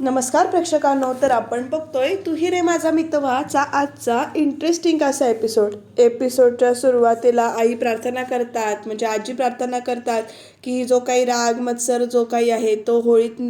नमस्कार प्रेक्षकांनो तर आपण बघतोय तुही रे माझा मितवाचा आजचा इंटरेस्टिंग असा एपिसोड एपिसोडच्या सुरुवातीला आई प्रार्थना करतात म्हणजे आजी प्रार्थना करतात की जो काही राग मत्सर जो काही आहे तो होळीत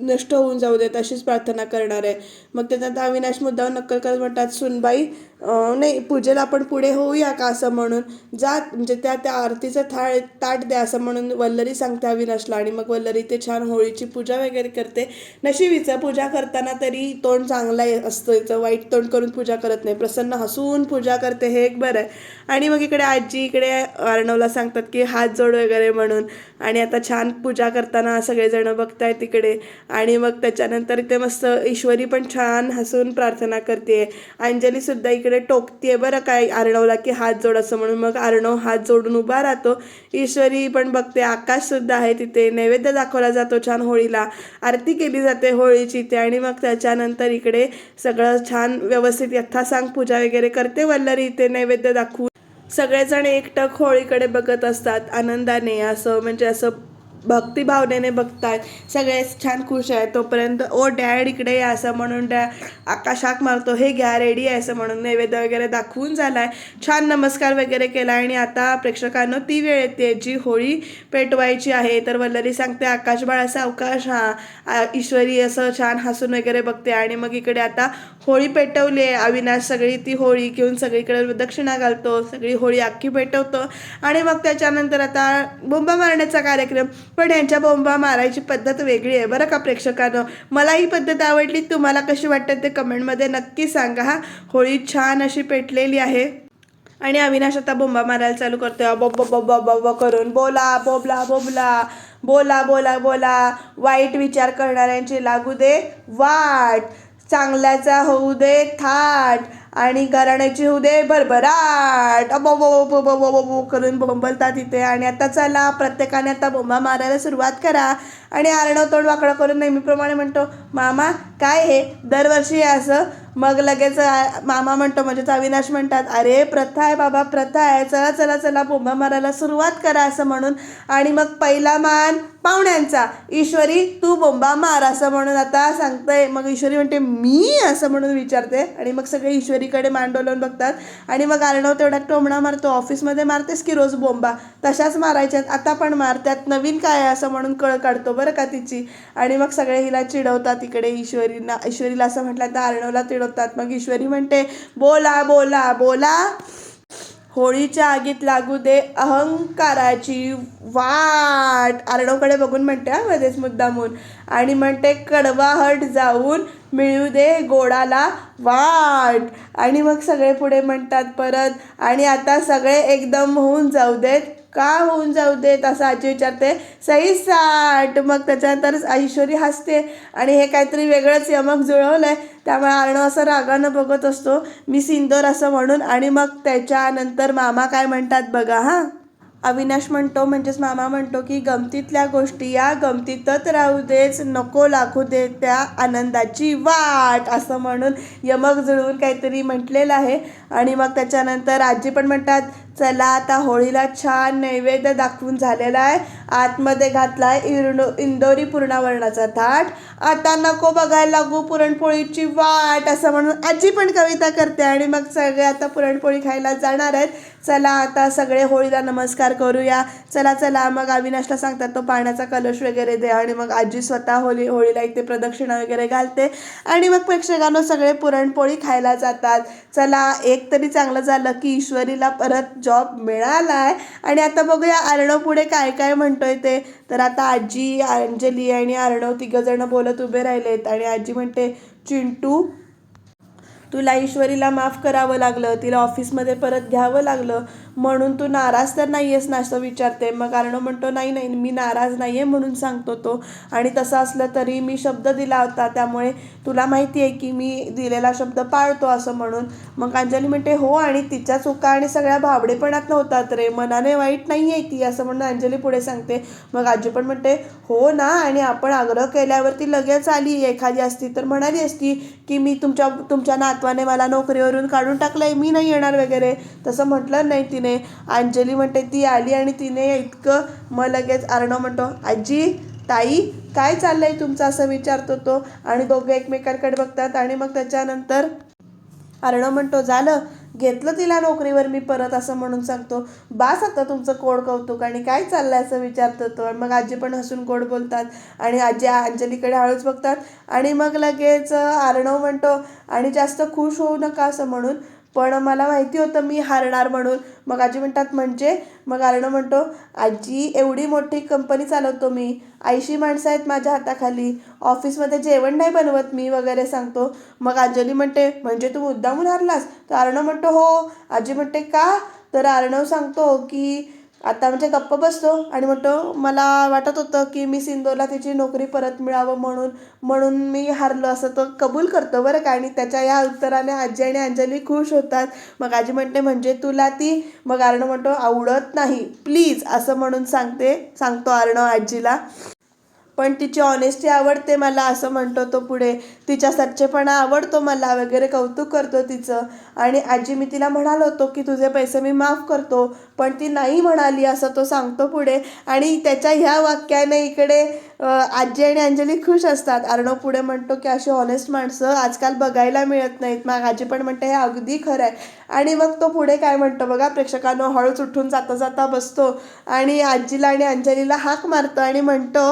नष्ट होऊन जाऊ देत अशीच प्रार्थना करणार आहे. मग त्याच्यात अविनाश मुद्दावर नक्कल करत म्हणतात सुनबाई नाही पूजेला आपण पुढे होऊया का असं म्हणून? जा म्हणजे त्या त्या आरतीचं थाळ ताट द्या असं म्हणून वल्लरी सांगते अविनाशला आणि मग वल्लरी ते छान होळीची पूजा वगैरे करते. नशिबीचं पूजा करताना तरी तोंड चांगला आहे- असतं याचं. वाईट तोंड करून पूजा करत नाही. प्रसन्न हसून पूजा करते हे एक बरं आहे. आणि मग इकडे आजी इकडे अर्णवला सांगतात की हात जोड वगैरे म्हणून. आणि आता छान पूजा करताना सगळेजण बघतायत तिकडे आणि मग त्याच्यानंतर इथे मस्त ईश्वरी पण छान हसून प्रार्थना करते. अंजलीसुद्धा इकडे इकडे टोकतीये बरं काय अर्णवला की हात जोड असं म्हणून. मग अर्णव हात जोडून उभा राहतो. ईश्वरी पण बघते आकाश सुद्धा आहे तिथे. नैवेद्य दाखवला जातो छान होळीला. आरती केली जाते होळीची ते आणि मग त्याच्यानंतर इकडे सगळं छान व्यवस्थित यथासांग पूजा वगैरे करते वल्लरी इथे नैवेद्य दाखवून. सगळेजण एकटक होळीकडे बघत असतात. आनंदाने असं म्हणजे असं भक्तिभावनेने बघतायत सगळे छान खुश आहेत. तोपर्यंत ओ डॅड इकडे या असं म्हणून डॅ आकाशाक मारतो. हे घ्या रेडी आहे असं म्हणून नैवेद्य वगैरे दाखवून झालाय. छान नमस्कार वगैरे केला आणि आता प्रेक्षकांना ती वेळ येते जी होळी पेटवायची आहे. तर वल्लरी सांगते आकाश बाळाचा अवकाश हा. ईश्वरी असं छान हसून वगैरे बघते. आणि मग इकडे आता होळी पेटवली आहे. अविनाश सगळी ती होळी घेऊन सगळीकडे दक्षिणा घालतो. सगळी होळी अख्खी पेटवतो. आणि मग त्याच्यानंतर आता बोंबा मारण्याचा कार्यक्रम. पण यांच्या बोंबा मारायची पद्धत वेगळी आहे बरं का प्रेक्षकांनो? मला ही पद्धत आवडली. तुम्हाला कशी वाटते ते कमेंटमध्ये नक्की सांगा हा. होळी छान अशी पेटलेली आहे. आणि अविनाश आता बोंबा मारायला चालू करतो बब बब बोब करून बोला बोबला बोबला बोला बोला बोला. वाईट विचार करणाऱ्यांची लागू दे वाट. चांगल्याचा होऊ दे थाट आणि घराण्याची होऊ दे भरभराट. अबो करून बोंबलतात तिथे आणि आता चला प्रत्येकाने आता बोंबा मारायला सुरुवात करा. आणि आरणव तोंड वाकडं करून नेहमीप्रमाणे म्हणतो मामा काय हे? दरवर्षी असं? मग लगेच मामा म्हणतो म्हणजेच अविनाश म्हणतात अरे प्रथा आहे बाबा प्रथा आहे. चला चला चला बोंबा मारायला सुरुवात करा असं म्हणून. आणि मग पहिला मान पाहुण्यांचा ईश्वरी तू बोंबा मार असं म्हणून आता सांगतंय. मग ईश्वरी म्हणते मी? असं म्हणून विचारते. आणि मग सगळे ईश्वरीकडे मान डोलवून बघतात. आणि मग अर्णव तेवढ्या टोमणा मारतो ऑफिसमध्ये मारतेस की रोज बोंबा? तशाच मारायच्यात आता पण मार त्यात नवीन काय आहे असं म्हणून कळ काढतो बरं का तिची? आणि मग सगळे हिला चिडवतात इकडे ईश्वरीला ईश्वरीला असं म्हटलं तर अर्णवला चिडवतात. मग ईश्वरी म्हणते बोला बोला बोला. होळीच्या आगीत लागू दे अहंकाराची वाट. अर्णवकडे बघून म्हणते हा मध्येच मुद्दामून. आणि म्हणते कडवाहट जाऊन मिळू दे गोडाला वाट. आणि मग सगळे पुढे म्हणतात परत आणि आता सगळे एकदम होऊन जाऊ देत का होऊन जाऊ देत? असं आजी विचारते. सई साठ. मग त्याच्यानंतर ऐश्वरी हसते. आणि हे काहीतरी वेगळंच यमक जुळवलं आहे त्यामुळे अर्णव असं रागानं बघत असतो. मी सिंदोर असं म्हणून. आणि मग त्याच्यानंतर मामा काय म्हणतात बघा हां? अविनाश म्हणतो म्हणजेच मामा म्हणतो की गमतीतल्या गोष्टी या. गमतीतच राहू देच नको लागू दे त्या आनंदाची वाट. असं म्हणून यमक जुळवून काहीतरी म्हटलेलं आहे. आणि मग त्याच्यानंतर आजी पण म्हणतात चला आता होळीला छान नैवेद्य दाखवून झालेला आहे. आतमध्ये घातला आहे इरडो इंदोरी पूर्णावरणाचा थाट. आता नको बघायला लागू पुरणपोळीची वाट असं म्हणून आजी पण कविता करते. आणि मग सगळे आता पुरणपोळी खायला जाणार आहेत. चला आता सगळे होळीला नमस्कार करूया. चला चला मग अविनाशला सांगतात तो पाण्याचा कलश वगैरे दे. आणि मग आजी स्वतः होळी होळीला इथे प्रदक्षिणा वगैरे घालते. आणि मग प्रेक्षकांना सगळे पुरणपोळी खायला जातात. चला एक तरी चांगलं झालं की ईश्वरीला परत जॉब मिळाला आहे आणि आता बघूया अर्णव पुढे काय काय म्हणतोय ते. तर आता आजी अंजली आणि अर्णव तिघंजणं बोलत उभे राहिलेत. आणि आजी म्हणते चिंटू तुला ईश्वरीला माफ करावं लागलं. तिला ऑफिसमध्ये परत घ्यावं लागलं. म्हणून तू नाराज तर नाही आहेस ना असं विचारते. मग अर्णव म्हणतो नाही नाही मी नाराज नाही आहे म्हणून सांगतो तो. आणि तसं असलं तरी मी शब्द दिला होता. त्यामुळे तुला माहिती आहे की मी दिलेला शब्द पाळतो असं म्हणून. मग अंजली म्हणते हो आणि तिच्या चुका आणि सगळ्या भावडेपणात नव्हतात रे. मनाने वाईट नाही आहे ती असं म्हणून अंजली पुढे सांगते. मग आजी पण म्हणते हो ना आणि आपण आग्रह केल्यावरती लगेच आली. एखादी असती तर म्हणाली असती की मी तुमच्या तुमच्या नातवाने मला नोकरीवरून काढून टाकलंय. मी नाही येणार वगैरे. तसं म्हटलं नाही तिने अंजली म्हणते ती आली आणि तिने इतकं मग लगेच अर्णव म्हणतो आजी ताई काय चाललंय तुमचं? असं विचारतो तो. आणि दोघं एकमेकांकडे बघतात आणि मग त्याच्यानंतर अर्णव म्हणतो झालं घेतलं तिला नोकरीवर मी परत असं म्हणून सांगतो. बास आता तुमचं कोड कौतुक आणि काय चाललंय? असं विचारतो तो. आणि मग आजी पण हसून गोड बोलतात आणि आजी अंजलीकडे हळूच बघतात. आणि मग लगेच अर्णव म्हणतो आणि जास्त खुश होऊ नका असं म्हणून पण मला माहिती होतं मी हारणार म्हणून. मग आजी म्हणतात म्हणजे? मग अर्णव म्हणतो आजी एवढी मोठी कंपनी चालवतो मी. ऐंशी माणसं आहेत माझ्या हाताखाली. ऑफिसमध्ये जेवण नाही बनवत मी वगैरे सांगतो. मग अंजली म्हणते म्हणजे तू मुद्दामून हारलास? तर अर्णव म्हणतो हो. आजी म्हणते का? तर अर्णव सांगतो की आता म्हणजे गप्प बसतो आणि म्हणतो मला वाटत होतं की मी सिंदोरला तिची नोकरी परत मिळावं म्हणून म्हणून मी हारलो असं तो कबूल करतो बरं का. आणि त्याच्या या उत्तराने आजी आणि अंजली खुश होतात. मग आजी म्हणते म्हणजे तुला ती? मग अर्ण म्हणतो आवडत नाही. प्लीज असं म्हणून सांगते सांगतो अर्ण आजीला. पण तिची ऑनेस्टी आवडते मला असं म्हणतो तो पुढे. तिच्या सच्चेपणा आवडतो मला वगैरे कौतुक करतो तिचं. आणि आजी मी तिला म्हणालो होतो की तुझे पैसे मी माफ करतो. पण ती नाही म्हणाली असं तो सांगतो पुढे. आणि त्याच्या ह्या वाक्याने इकडे आजी आणि अंजली खुश असतात. अर्णव पुढे म्हणतो की अशी ऑनेस्ट माणसं आजकाल बघायला मिळत नाहीत. मग आजी पण म्हणते हे अगदी खरं आहे आणि मग तो पुढे काय म्हणतो बघा प्रेक्षकांनो हळूच उठून जाता जाता बसतो. आणि आजीला आणि अंजलीला हाक मारतो आणि म्हणतो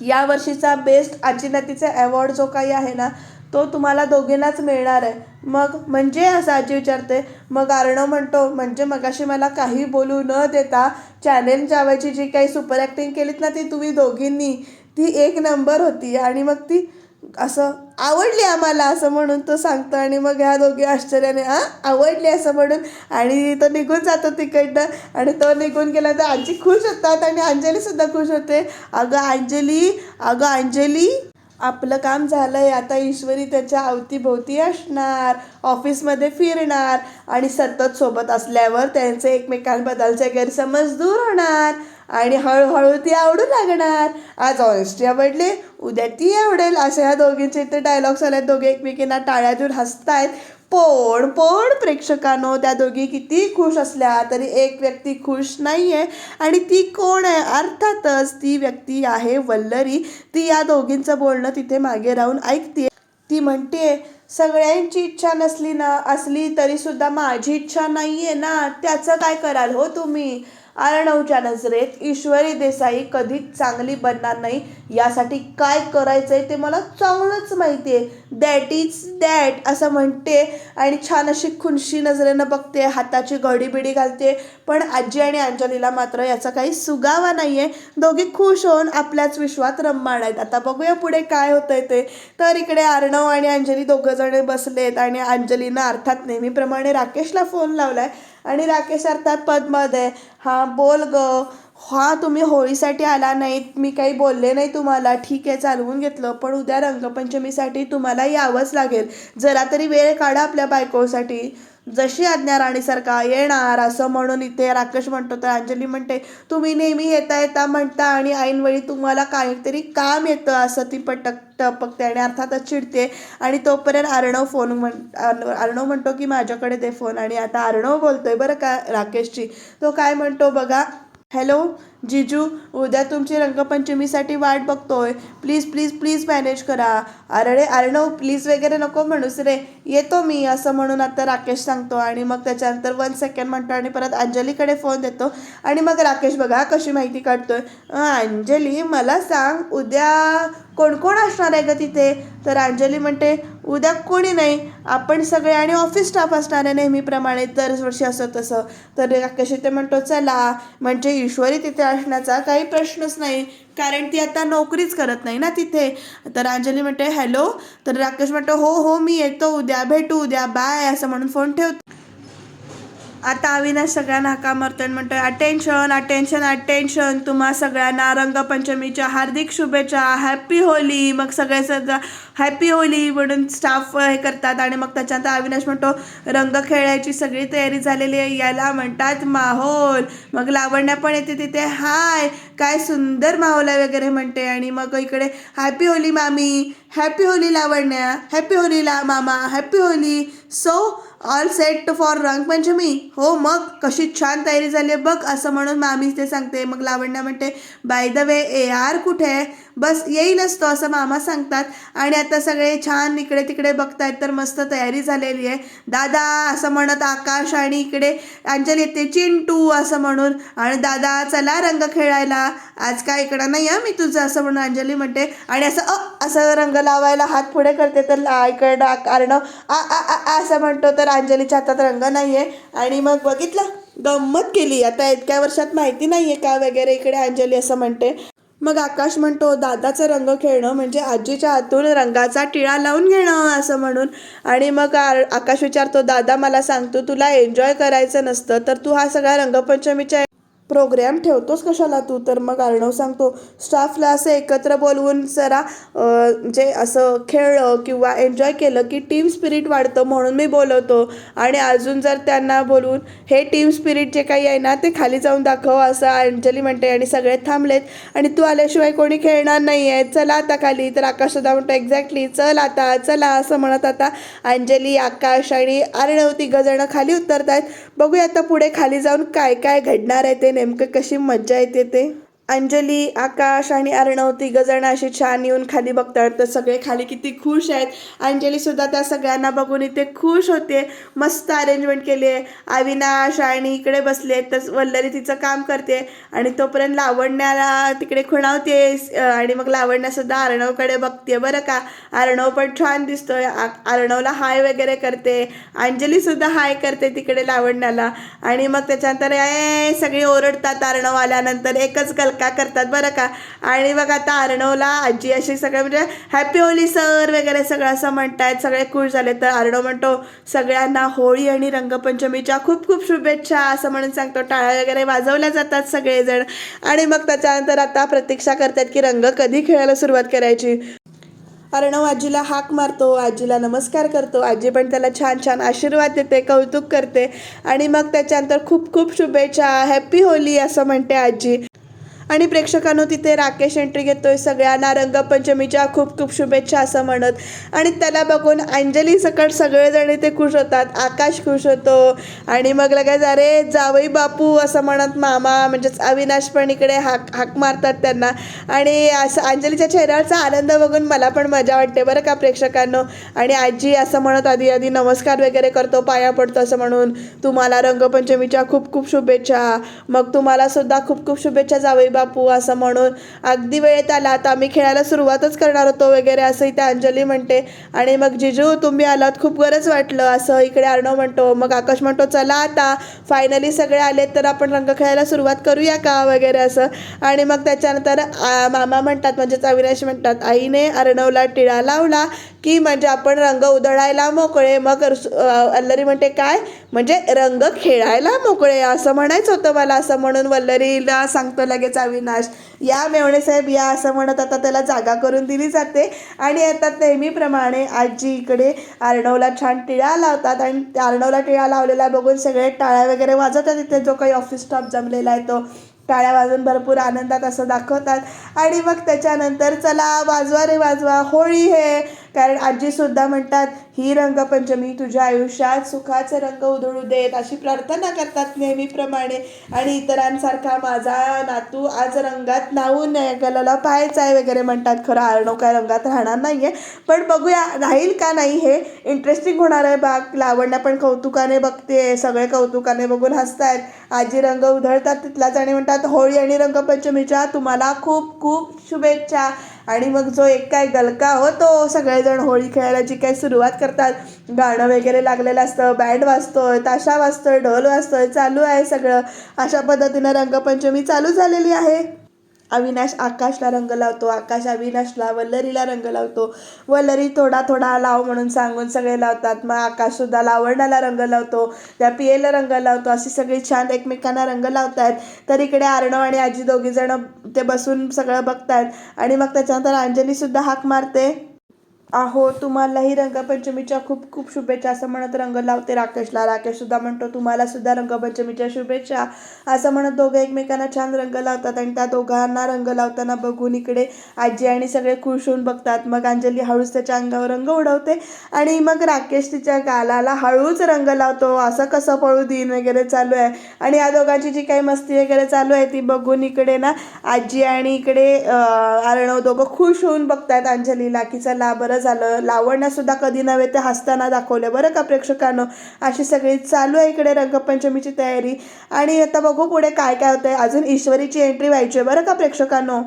या वर्षीचा बेस्ट आजी नातीचा अवॉर्ड जो काही आहे ना तो तुम्हाला दोघींनाच मिळणार आहे. मग म्हणजे असं आजी विचारते मग अर्णव म्हणतो म्हणजे मगाशी मला काही बोलू न देता चॅनेल जावायची जी काही सुपर ॲक्टिंग केलीत ना ती तुम्ही दोघींनी ती एक नंबर होती आणि मग ती असं आवडली आम्हाला असं म्हणून तो सांगतो आणि मग ह्या दोघी आश्चर्याने आ आवडली असं म्हणून? आणि तो निघून जातो तिकडनं आणि तो निघून गेला तर आजी खुश होतात आणि अंजलीसुद्धा खुश होते. अगं अंजली अगं अंजली आपलं काम झालंय आता ईश्वरी त्याच्या अवतीभोवती असणार ऑफिसमध्ये फिरणार आणि सतत सोबत असल्यावर त्यांचे एकमेकांबद्दलचे गैरसमज दूर होणार आणि हळूहळू ती आवडू लागणार. आज ऑनेस्टी आवडली उद्या ती आवडेल अशा ह्या दोघींचे इथे डायलॉग्स आले दोघे एकमेकींना टाळ्या देऊन हसतायत. पण पण प्रेक्षकांनो त्या दोघी किती खुश असल्या तरी एक व्यक्ती खुश नाही आहे आणि ती कोण आहे? अर्थातच ती व्यक्ती आहे वल्लरी. ती या दोघींचं बोलणं तिथे मागे राहून ऐकते ती म्हणते सगळ्यांची इच्छा नसली ना असली तरी सुद्धा माझी इच्छा नाही आहे ना. त्याचं काय कराल हो तुम्ही? अर्णवच्या नजरेत ईश्वरी देसाई कधीच चांगली बनणार नाही. यासाठी काय करायचंय ते मला चांगलंच माहिती आहे दॅट इज दॅट असं म्हणते. आणि छान अशी खुनशी नजरेनं बघते हाताची घडी बिडी घालते. पण आजी आणि अंजलीला मात्र याचा काही सुगावा नाही आहे दोघी खुश होऊन आपल्याच विश्वात रममाण आहेत. आता बघूया पुढे काय होतंय ते. तर इकडे अर्णव आणि अंजली दोघं जण बसलेत आणि अंजलीनं अर्थात नेहमीप्रमाणे राकेशला फोन लावलाय. आणि राकेश अर्थात पदमध्ये हां बोल ग. हा तुम्ही होळीसाठी आला नाहीत. मी काही बोलले नाही तुम्हाला. ठीक आहे चालवून घेतलं. पण उद्या रंगपंचमीसाठी तुम्हाला यावंच लागेल. जरा तरी वेळ काढा आपल्या बायकोसाठी. जशी आज्ञा राणीसारखा येणार असं म्हणून इथे राकेश म्हणतो तर अंजली म्हणते तुम्ही नेहमी येता येता म्हणता आणि ऐनवेळी तुम्हाला काहीतरी काम येतं असं ती पटक टपकते आणि अर्थातच चिडते. आणि तोपर्यंत अर्णव फोन म्हण अर्णव अर्णव म्हणतो की माझ्याकडे दे फोन आणि आता अर्णव बोलतोय बरं का राकेशची. तो काय म्हणतो बघा हॅलो जिजू उद्या तुमची रंगपंचमीसाठी वाट बघतोय. प्लीज प्लीज प्लीज मॅनेज करा. अरे अर्णव प्लीज वगैरे नको म्हणूस रे. येतो मी असं म्हणून आता राकेश सांगतो आणि मग त्याच्यानंतर वन सेकंड म्हणतो आणि परत अंजलीकडे फोन देतो. आणि मग राकेश बघा कशी माहिती काढतोय. अंजली मला सांग उद्या कोण कोण असणार आहे गं तिथे? तर अंजली म्हणते उद्या कोणी नाही. आपण सगळे आणि ऑफिस स्टाफ असणार आहे नेहमीप्रमाणे दरवर्षी असं तसं. तर राकेश इथे म्हणतो चला. म्हणजे ईश्वरी तिथे असण्याचा काही प्रश्नच नाही. कारण ती आता नोकरीच करत नाही ना तिथे. तर अंजली म्हणते हॅलो तर राकेश म्हणतो हो हो मी येतो. उद्या भेटू उद्या बाय असं म्हणून फोन ठेवतो. आता अविनाश सगळ्यांना हाका मारतोय आणि म्हणतोय अटेन्शन अटेन्शन अटेन्शन तुम्हा सगळ्यांना रंगपंचमीच्या हार्दिक शुभेच्छा. हॅपी होली मग सगळे सगळं हॅपी होली म्हणून स्टाफ हे करतात आणि मग त्याच्यानंतर अविनाश म्हणतो रंग खेळायची सगळी तयारी झालेली आहे. याला म्हणतात माहोल. मग लावण्या पण येते तिथे. हाय काय सुंदर माहोल आहे वगैरे म्हणते. आणि मग इकडे हॅपी होली मामी. हॅपी होली लावण्या. हॅपी होली ला मामा. Happy Holi so all set for Rangpanchami. हो मग कशी छान तयारी झाली आहे बघ असं म्हणून मामी ते सांगते. मग लावण्या म्हणते by the way A R कुठे आहे? बस येईलच तो असं मामा सांगतात. आणि आता सगळे छान इकडे तिकडे बघतायत तर मस्त तयारी झालेली आहे. दादा असं म्हणत आकाश आणि इकडे अंजली येते चिंटू असं म्हणून. आणि दादा चला रंग खेळायला. आज काय इकडं नाही आहे मी तुझं असं म्हणून अंजली म्हणते. आणि असं अ असं रंग लावायला हात पुढे करते तर इकडं आ- आ आ आ असं म्हणतो तर अंजलीच्या हातात रंग नाही आहे आणि मग बघितलं गंमत केली. आता इतक्या वर्षात माहिती नाही आहे का वगैरे इकडे अंजली असं म्हणते. मग आकाश म्हणतो दादाचं रंग खेळणं म्हणजे आजीच्या हातून रंगाचा टिळा लावून घेणं असं म्हणून. आणि मग आकाश विचारतो दादा मला सांगतो तुला एन्जॉय करायचं नसतं तर तू हा सगळा रंगपंचमीच्या प्रोग्रॅम ठेवतोस कशाला तू? तर मग अर्णव सांगतो स्टाफला असं एकत्र बोलवून जरा जे असं खेळलं किंवा एन्जॉय केलं की टीम स्पिरिट वाढतं म्हणून मी बोलवतो. आणि अजून जर त्यांना बोलवून हे टीम स्पिरिट जे काही आहे ना ते खाली जाऊन दाखव असं अंजली म्हणते आणि सगळे थांबलेत. आणि तू आल्याशिवाय कोणी खेळणार नाही आहे चला आता खाली. तर आकाश सुद्धा म्हणतो एक्झॅक्टली चल आता. चला असं म्हणत आता अंजली आकाश आणि अर्णव तिघं जणं खाली उतरत आहेत बघूया आता पुढे खाली जाऊन काय काय घडणार आहे ते नेमकं कशी मज्जा येते ते? अंजली आकाश आणि अर्णव तिघं जण अशी छान येऊन खाली बघतात. तर सगळे खाली किती खुश आहेत. अंजलीसुद्धा त्या सगळ्यांना बघून इथे खुश होते. मस्त अरेंजमेंट केली आहे. अविनाश आणि इकडे बसले तर वल्लरी तिचं काम करते. आणि तोपर्यंत लावण्याला तिकडे खुणावते. आणि मग लावण्यासुद्धा अर्णवकडे बघते. बरं का? अर्णव पण छान दिसतोय. अर्णवला हाय वगैरे करते. अंजलीसुद्धा हाय करते तिकडे लावण्याला. आणि मग त्याच्यानंतर ए सगळी ओरडतात अर्णव आल्यानंतर. एकच का करतात बरं का? आणि मग आता अर्णवला आजी अशी सगळे म्हणजे हॅपी होली सर वगैरे सगळं असं म्हणतायत. सगळे खुश झाले. तर अर्णव म्हणतो सगळ्यांना होळी आणि रंगपंचमीच्या खूप खूप शुभेच्छा असं म्हणून सांगतो. टाळ्या वगैरे वाजवल्या जातात सगळेजण. आणि मग त्याच्यानंतर आता प्रतीक्षा करतात की रंग कधी खेळायला सुरुवात करायची? अर्णव आजीला हाक मारतो. आजीला नमस्कार करतो. आजी पण त्याला छान छान आशीर्वाद देते कौतुक करते. आणि मग त्याच्यानंतर खूप खूप शुभेच्छा. हॅप्पी होली असं म्हणते आजी. आणि प्रेक्षकांनो तिथे राकेश एंट्री घेतोय. सगळ्यांना रंगपंचमीच्या खूप खूप शुभेच्छा असं म्हणत. आणि त्याला बघून अंजली सकट सगळेजण इथे खुश होतात. आकाश खुश होतो. आणि मग लगेच अरे जावई बापू असं म्हणत मामा म्हणजेच अविनाश पण इकडे हाक हाक मारतात त्यांना. आणि असं अंजलीच्या चेहऱ्यावरचा आनंद बघून मला पण मजा वाटते बरं का प्रेक्षकांनो. आणि आजी असं म्हणत आधी आधी नमस्कार वगैरे करतो पाया पडतो असं म्हणून तुम्हाला रंगपंचमीच्या खूप खूप शुभेच्छा. मग तुम्हाला सुद्धा खूप खूप शुभेच्छा जावई बापू असं म्हणून अगदी वेळेत आला. आता आम्ही खेळायला सुरुवातच करणार होतो वगैरे असं इथे अंजली म्हणते. आणि मग जिजू तुम्ही आलात खूप गरज वाटलं. असं इकडे अर्णव म्हणतो. मग आकाश म्हणतो चला आता फायनली सगळे आलेत तर आपण रंग खेळायला सुरुवात करूया का? वगैरे असं. आणि मग त्याच्यानंतर मामा म्हणतात म्हणजेच अविनाश म्हणतात आईने अर्णवला टिळा लावला की म्हणजे आपण रंग उधळायला मोकळे. मग अल्लरी म्हणते काय? म्हणजे रंग खेळायला मोकळे. असं म्हणायचं होतं मला असं म्हणून वल्लरीला सांगतो लगेच अविनाश. या मेवणे साहेब या असं म्हणत आता त्याला जागा करून दिली जाते. आणि आता नेहमीप्रमाणे आजी इकडे अर्णवला छान टिळा लावतात आणि त्या अर्णवला टिळा लावलेला बघून सगळे टाळ्या वगैरे वाजवतात. तिथे जो काही ऑफिस स्टाफ जमलेला आहे तो टाळ्या वाजून भरपूर आनंदात असं दाखवतात. आणि मग त्याच्यानंतर चला वाजवा रे वाजवा होळी हे. कारण आजीसुद्धा म्हणतात ही रंगपंचमी तुझ्या आयुष्यात सुखाचे रंग उधळू देत. अशी प्रार्थना करतात नेहमीप्रमाणे. आणि इतरांसारखा माझा नातू आज रंगात नाहून नये गलाला पाहायचा आहे वगैरे म्हणतात. खरं आरणो काय रंगात राहणार नाही आहे पण बघूया राहील का नाही हे? इंटरेस्टिंग होणार आहे बाग. लावण्या पण कौतुकाने बघते. सगळे कौतुकाने बघून हसतायत. आजी रंग उधळतात तिथलाच आणि म्हणतात होळी आणि रंगपंचमीच्या तुम्हाला खूप खूप शुभेच्छा. आणि मग जो एक काय गलका होतो सगळेजण होळी खेळायला जी काही सुरुवात करतात. गाणं वगैरे लागलेलं असतं बँड वाजतोय ताशा वाजतोय ढोल वाजतोय चालू आहे सगळं. अशा पद्धतीनं रंगपंचमी चालू झालेली आहे. अविनाश आकाशला रंग लावतो. आकाश अविनाशला वल्लरीला रंग लावतो. वल्लरी थोडा थोडा लाव म्हणून सांगून सगळे लावतात. मग आकाशसुद्धा लावण्याला रंग लावतो. त्या पियेला रंग लावतो. अशी सगळी छान एकमेकांना रंग लावतायत. आहेत तर इकडे अर्णव आणि आजी दोघीजणं ते बसून सगळं बघतायत. आणि मग त्याच्यानंतर अंजलीसुद्धा हाक मारते. अहो तुम्हालाही रंगपंचमीच्या खूप खूप शुभेच्छा. असं म्हणत रंग लावते राकेशला. राकेश सुद्धा म्हणतो तुम्हाला सुद्धा रंगपंचमीच्या शुभेच्छा. असं म्हणत दोघं एकमेकांना छान रंग लावतात आणि त्या दोघांना रंग लावताना बघून इकडे आजी आणि सगळे खुश होऊन बघतात. मग अंजली हळूच त्याच्या अंगावर रंग उडवते आणि मग राकेश तिच्या गालाला हळूच रंग लावतो. असं कसं पळू दिन वगैरे चालू आहे? आणि या दोघांची जी काही मस्ती वगैरे चालू आहे ती बघून इकडे ना आजी आणि इकडे अर्णव दोघं खुश होऊन बघतायत अंजलीला की चला बरंच झालं. लावण्यासुद्धा कधी नव्हे ते हसताना दाखवले बरं का प्रेक्षकांनो? अशी सगळी चालू आहे इकडे रंगपंचमीची तयारी. आणि आता बघू पुढे काय काय होतंय. अजून ईश्वरीची एंट्री व्हायची आहे. बरं का प्रेक्षकांनो?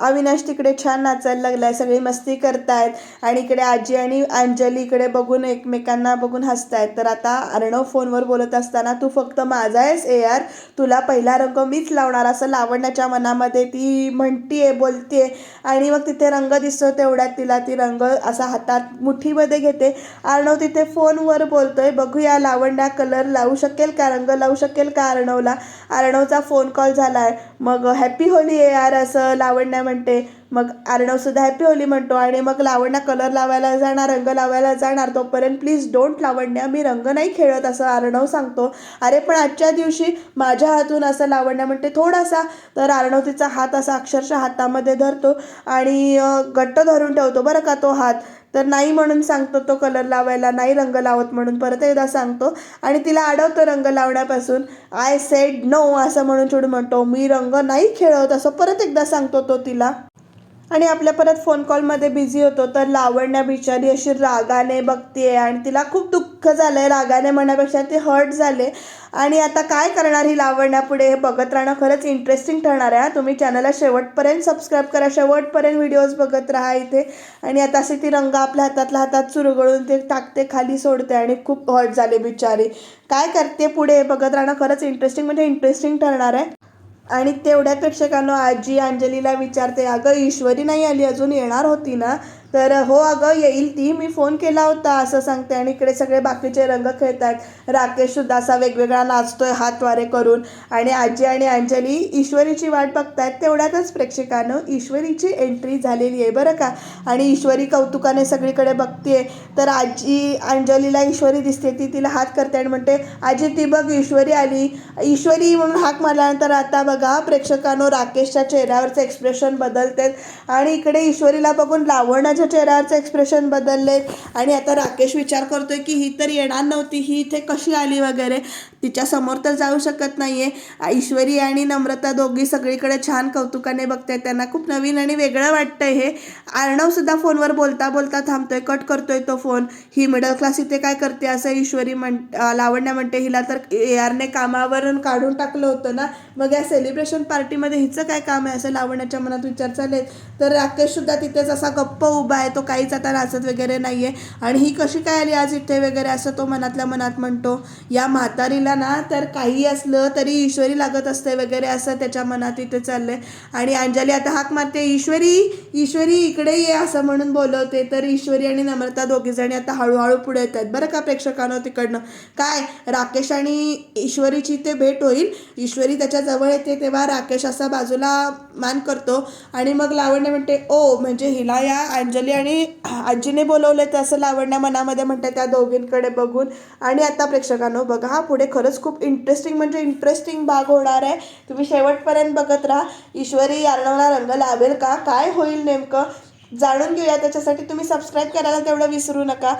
अविनाश तिकडे छान नाचायला लागलाय सगळी मस्ती करतायत. आणि इकडे आजी आणि अंजली इकडे बघून एकमेकांना बघून हसतायत. तर आता अर्णव फोनवर बोलत असताना तू फक्त माझा आहेस ए यार तुला पहिला रंग मीच लावणार. असं लावण्याच्या मनामध्ये ती म्हणतीये बोलतीये. आणि मग तिथे रंग दिसतो तेवढ्यात तिला ती रंग असा हातात मुठीमध्ये घेते. अर्णव तिथे फोनवर बोलतोय बघूया लावण्या कलर लावू शकेल का? रंग लावू शकेल का अर्णवला? अर्णवचा फोन कॉल झालाय. मग हॅपी होली ए यार असं लावण्या म्हणते. मग अर्णवसुद्धा हॅपी होली म्हणतो आणि मग लावण्या कलर लावायला जाणार रंग लावायला जाणार. तोपर्यंत प्लीज डोंट लावण्या मी रंग नाही खेळत असं अर्णव सांगतो. अरे पण आजच्या दिवशी माझ्या हातून असं लावण्या म्हणते थोडासा. तर अर्णव तिचा हात असा अक्षरशः हातामध्ये धरतो आणि घट्ट धरून ठेवतो बरं का तो हात. तर नाही म्हणून सांगतो तो कलर लावायला नाही रंग लावत म्हणून परत एकदा सांगतो. आणि तिला अडवतो रंग लावण्यापासून आय सेड नो असं म्हणून चिडून म्हणतो. मी रंग नाही खेळत असं परत एकदा सांगतो तो तिला. आणि आपल्या परत फोन कॉलमध्ये बिझी होतो तर लावण्या बिचारी अशी रागाने बघतीये आणि तिला खूप दुःख झालंय. रागाने म्हणण्यापेक्षा ते हर्ट झाले. आणि आता काय करणार ही लावण्या पुढे? हे बघत राहणं खरंच इंटरेस्टिंग ठरणार आहे हा. तुम्ही चॅनलला शेवटपर्यंत सबस्क्राईब करा. शेवटपर्यंत व्हिडिओज बघत राहा इथे. आणि आता अशी ती रंग आपल्या हातातल्या हातात चुरगळून ते टाकते खाली सोडते आणि खूप हर्ट झाले बिचारी. काय करते पुढे? हे बघत राहणं खरंच इंटरेस्टिंग म्हणजे इंटरेस्टिंग ठरणार आहे. आणि तेवढ्या प्रेक्षकांनो आजी अंजलीला विचारते अगं ईश्वरी नाही आली अजून येणार होती ना? तर हो अगं येईल ती. मी फोन केला होता असं सांगते. आणि इकडे सगळे बाकीचे रंग खेळतात. राकेश सुद्धा असा वेगवेगळा नाचतोय हातवारे करून. आणि आजी आणि अंजली ईश्वरीची वाट बघतायत. तेवढ्यातच प्रेक्षकानं ईश्वरीची एंट्री झालेली आहे बरं का? आणि ईश्वरी कौतुकाने सगळीकडे बघते तर आजी अंजलीला ईश्वरी दिसते. ती तिला हात करते आणि म्हणते आजी ती बघ ईश्वरी आली. ईश्वरी म्हणून हाक मारल्यानंतर आता बघा प्रेक्षकांनो राकेशच्या चेहऱ्यावरचं एक्सप्रेशन बदलते आणि इकडे ईश्वरीला बघून लावण्याच्या चेहऱ्यावरचं एक्सप्रेशन बदलले आणि आता राकेश विचार करतोय की ही तर येणार नव्हती ही इथे कशी आली वगैरे. तिच्या समोर तर जाऊ शकत नाहीये. ईश्वरी आणि नम्रता दोघी सगळीकडे छान कौतुकाने बघते त्यांना खूप नवीन आणि वेगळं वाटतंय हे. अर्णव सुद्धा फोनवर बोलता बोलता थांबतोय. कट करतोय तो फोन. ही मिडल क्लास इथे काय करते असं ईश्वरी म्हण लावण्या म्हणते हिला तर ए आरने कामावरून काढून टाकलं होतं ना. मग या सेलिब्रेशन पार्टीमध्ये हिचं काय काम आहे? असं लावण्याच्या मनात विचार चालेल तर राकेश सुद्धा तिथेच असा गप्प उभा आहे तो काहीच आता नाचत वगैरे नाहीये. आणि ही कशी काय आली आज इथे वगैरे असं तो मनातल्या मनात म्हणतो. या म्हातारीला ना तर काही असलं तरी ईश्वरी लागत असते वगैरे असं त्याच्या मनात इथे चाललंय. आणि अंजली आता हाक मारते ईश्वरी ईश्वरी इकडे ये असं म्हणून बोलवते. तर ईश्वरी आणि नम्रता दोघी जणी आता हळूहळू पुढे येत आहेत बरं का प्रेक्षकांनो तिकडनं? काय? राकेश आणि ईश्वरीची ते भेट होईल. ईश्वरी त्याच्याजवळ येते तेव्हा राकेश असा बाजूला मान करतो. आणि मग लावण्य म्हणते ओ म्हणजे हिला या अंजली आणि आजीने बोलवले ते असं लावण्या मनामध्ये म्हणते त्या दोघींकडे बघून. आणि आता प्रेक्षकांनो बघा हा पुढे खरंच खूप इंटरेस्टिंग म्हणजे इंटरेस्टिंग भाग होणार आहे. तुम्ही शेवटपर्यंत बघत राहा. ईश्वरी यार्णवला रंग लावेल का? काय होईल नेमकं? जाणून घेऊया त्याच्यासाठी. तुम्ही सबस्क्राईब करायला तेवढं विसरू नका.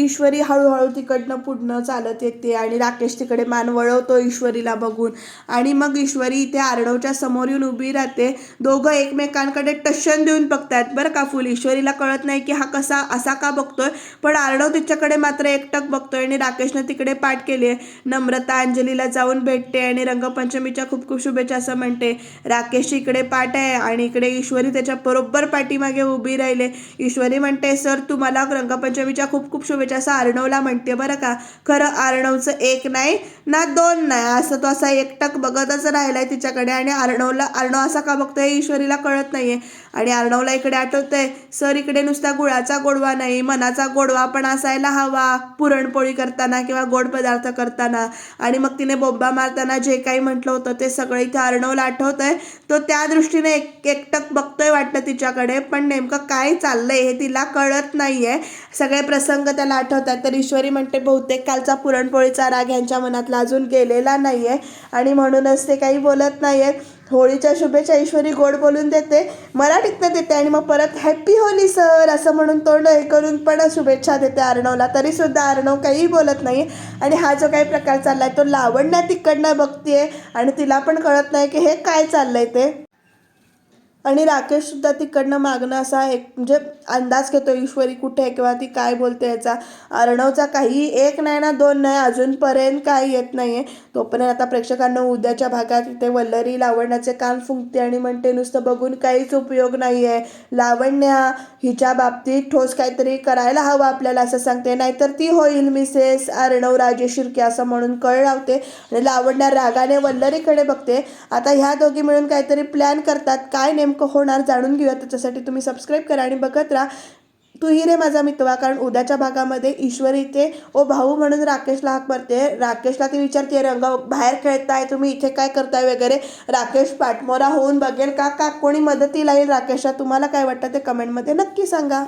ईश्वरी हळूहळू तिकडनं पुढनं चालत येते आणि राकेश तिकडे मान वळवतो ईश्वरीला बघून. आणि मग ईश्वरी इथे आरडवच्या समोर येऊन उभी राहते. दोघं एकमेकांकडे टशन देऊन बघतायत बरं का फुल? ईश्वरीला कळत नाही की हा कसा असा का बघतोय? पण आरडव तिच्याकडे मात्र एकटक बघतोय आणि राकेशनं तिकडे पाठ केली आहे. नम्रता अंजलीला जाऊन भेटते आणि रंगपंचमीच्या खूप खूप शुभेच्छा असं म्हणते. राकेश इकडे पाठ आहे आणि इकडे ईश्वरी त्याच्या बरोबर पाठीमागे उभी राहिले. ईश्वरी म्हणते सर तुम्हाला रंगपंचमीच्या खूप खूप शुभेच्छा पाहिजे असं अर्णवला म्हणते बरं का खरं अर्णवचं एक नाही ना दोन नाही. असं तो असा एकटक बघतच राहिलाय तिच्याकडे आणि अर्णवला अर्णव असा का बघतोय ईश्वरीला कळत नाहीये. आणि अर्णवला इकडे आठवतंय सर इकडे नुसता गुळाचा गोडवा नाही मनाचा गोडवा पण असायला हवा पुरणपोळी करताना किंवा गोड पदार्थ करताना. आणि मग तिने बोंबा मारताना जे काही म्हटलं होतं ते सगळं इथे अर्णवला आठवतंय. तो त्या दृष्टीने एक एकटक बघतोय वाटतं तिच्याकडे पण नेमकं काय चाललंय हे तिला कळत नाही आहे सगळे प्रसंग त्याला आठवतात तर ईश्वरी म्हणते बहुतेक कालचा पुरणपोळीचा राग यांच्या मनातला अजून गेलेला नाही आहे आणि म्हणूनच ते काही बोलत नाही आहेत होळीच्या शुभेच्छा ईश्वरी गोड बोलून देते मराठीतनं देते आणि मग परत हॅप्पी होली सर असं म्हणून तोंड हे करून पण शुभेच्छा देते अर्णवला. तरी सुद्धा अर्णव काहीही बोलत नाही आणि हा जो काही प्रकार चालला आहे तो लावण्या तिकडनं बघतीये आणि तिला पण कळत नाही की हे काय चाललंय ते. आणि राकेश सुद्धा तिकडनं मागणं असा एक म्हणजे अंदाज घेतो ईश्वरी कुठे आहे किंवा ती काय बोलते याचा. अर्णवचा काही एक नाही ना दोन नाही अजूनपर्यंत काही येत नाही आहे तोपर्यंत आता प्रेक्षकांना उद्याच्या भागात इथे वल्लरी लावण्याचे कान फुंकते आणि म्हणते नुसतं बघून काहीच उपयोग नाही आहे लावण्या हिच्या बाबतीत ठोस काहीतरी करायला हवं आपल्याला असं सांगते. नाहीतर ती होईल मिसेस अर्णव राजे शिर्के असं म्हणून कळ लावते आणि लावण्या रागाने वल्लरीकडे बघते. आता ह्या दोघी मिळून काहीतरी प्लॅन करतात. काय नेमकं होणार जाणून घेऊया. त्याच्यासाठी तुम्ही सबस्क्राईब करा आणि बघत राहा. तू ही रे माझा मितवा कारण उद्याच्या भागामध्ये ईश्वरीचे ओ भाऊ म्हणून राकेशला हाक मारते. राकेशला ती विचारते रंग बाहेर खेळताय तुम्ही इथे काय करताय वगैरे? राकेश पाठमोरा होऊन बघेल. का का कोणी मदतीला येईल राकेशला तुम्हाला काय वाटतं ते कमेंटमध्ये नक्की सांगा.